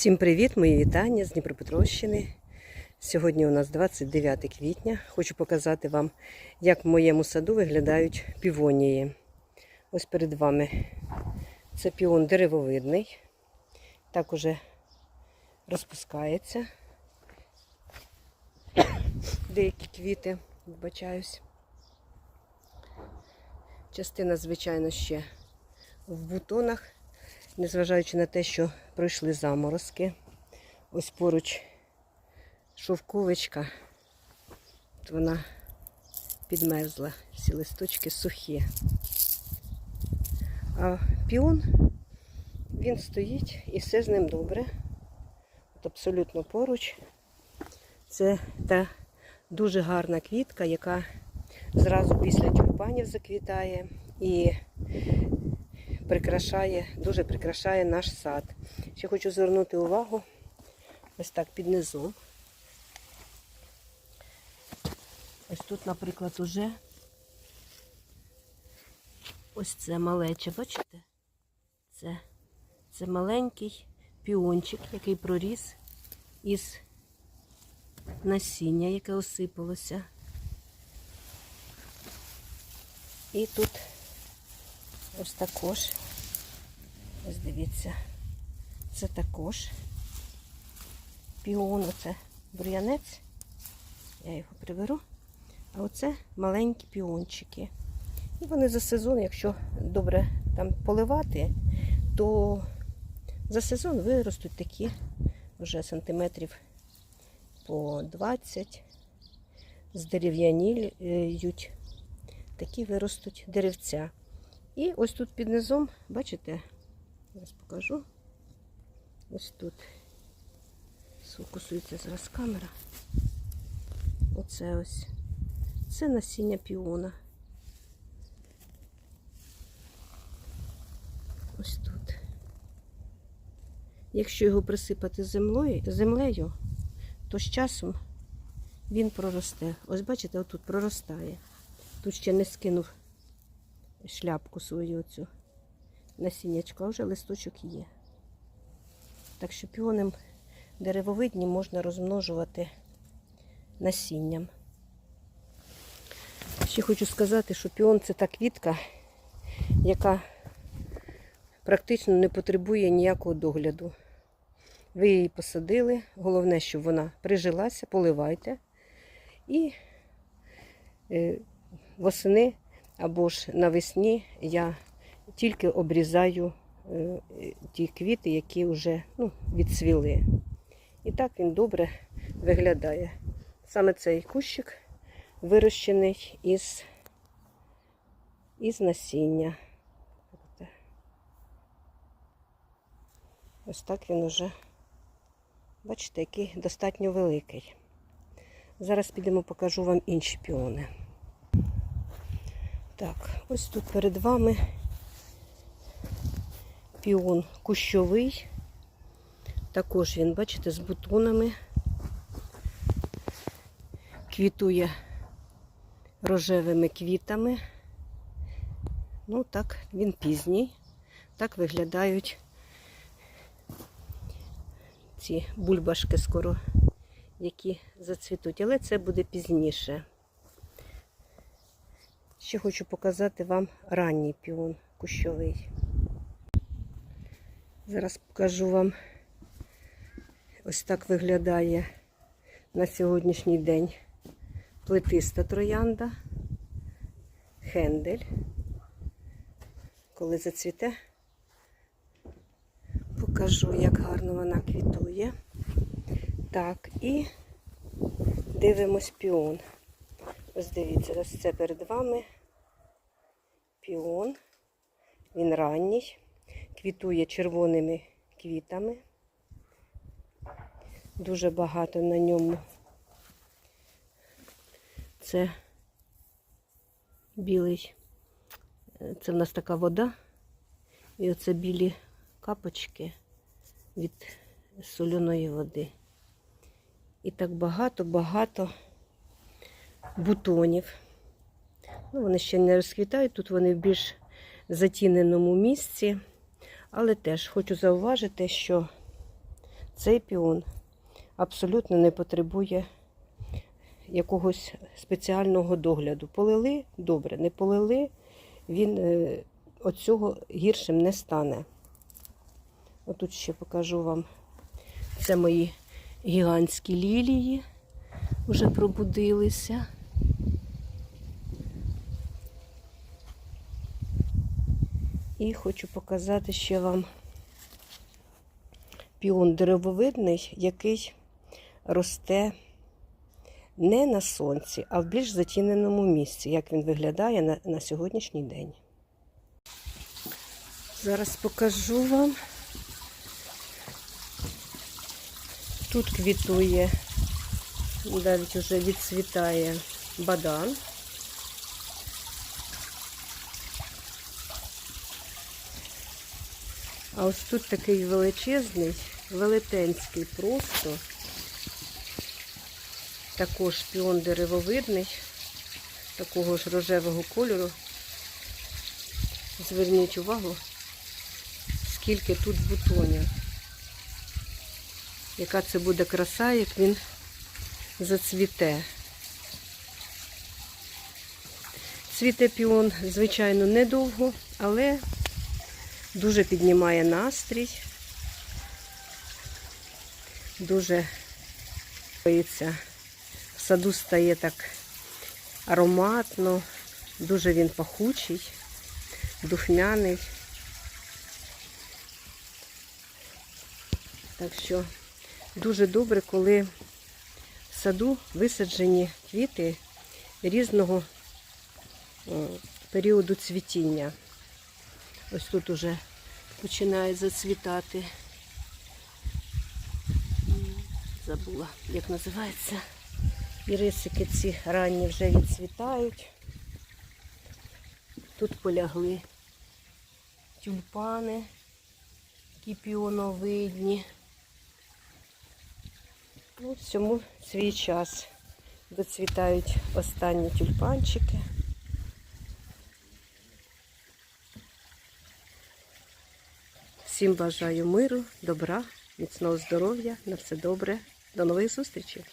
Всім привіт, мої вітання з Дніпропетровщини. Сьогодні у нас 29 квітня. Хочу показати вам, як в моєму саду виглядають півонії. Ось перед вами це піон деревовидний. Так уже розпускається. Деякі квіти, вибачаюсь. Частина, звичайно, ще в бутонах незважаючи на те, що пройшли заморозки. Ось поруч шовковичка, От вона підмерзла, всі листочки сухі. А піон, він стоїть і все з ним добре. От абсолютно поруч. Це та дуже гарна квітка, яка зразу після тюльпанів заквітає. І прикрашає, дуже прикрашає наш сад. Ще хочу звернути увагу ось так під низом. Ось тут, наприклад, уже ось це малече, бачите? Це, це маленький піончик, який проріс із насіння, яке осипалося. І тут Ось також. Ось дивіться. Це також піон, оце бур'янець. Я його приберу. А оце маленькі піончики. І вони за сезон, якщо добре там поливати, то за сезон виростуть такі вже сантиметрів по 20, здерев'яніють, такі виростуть деревця. І ось тут під низом, бачите, зараз покажу. Ось тут сфокусується зараз камера. Оце ось. Це насіння піона. Ось тут. Якщо його присипати землею, землею, то з часом він проросте. Ось бачите, отут проростає. Тут ще не скинув шляпку свою цю насіннячка, вже листочок є. Так що піоним деревовидні можна розмножувати насінням. Ще хочу сказати, що піон це та квітка, яка практично не потребує ніякого догляду. Ви її посадили, головне, щоб вона прижилася, поливайте. І е, восени або ж навесні я тільки обрізаю е, ті квіти, які вже ну, відцвіли. І так він добре виглядає. Саме цей кущик вирощений із, із насіння. Ось так він уже, бачите, який достатньо великий. Зараз підемо покажу вам інші піони. Так, ось тут перед вами піон кущовий. Також він, бачите, з бутонами. Квітує рожевими квітами. Ну, так, він пізній. Так виглядають ці бульбашки скоро, які зацвітуть. Але це буде пізніше. Ще хочу показати вам ранній піон кущовий. Зараз покажу вам, ось так виглядає на сьогоднішній день плетиста троянда, хендель. Коли зацвіте, покажу, як гарно вона квітує. Так, і дивимось піон. Ось дивіться, ось це перед вами піон. Він ранній, квітує червоними квітами. Дуже багато на ньому. Це білий, це в нас така вода. І оце білі капочки від соляної води. І так багато-багато бутонів. Ну, Вони ще не розквітають, тут вони в більш затіненому місці. Але теж хочу зауважити, що Цей піон абсолютно не потребує якогось спеціального догляду. Полили добре, не полили, він е, від цього гіршим не стане. Отут ще покажу вам. Це мої гігантські лілії вже пробудилися. І хочу показати ще вам піон деревовидний, який росте не на сонці, а в більш затіненому місці, як він виглядає на, на сьогоднішній день. Зараз покажу вам. Тут квітує, навіть вже відцвітає бадан. А ось тут такий величезний, велетенський просто. Також піон деревовидний, такого ж рожевого кольору. Зверніть увагу, скільки тут бутонів. Яка це буде краса, як він зацвіте. Цвіте піон, звичайно, недовго, але дуже піднімає настрій. Дуже боїться. В саду стає так ароматно, дуже він пахучий, духмяний. Так що дуже добре, коли в саду висаджені квіти різного періоду цвітіння. Ось тут уже починає зацвітати. Забула, як називається. Ірисики ці ранні вже відцвітають. Тут полягли тюльпани, такі піоновидні. Ну, всьому свій час. Доцвітають останні тюльпанчики. Всім бажаю миру, добра, міцного здоров'я, на все добре. До нових зустрічей!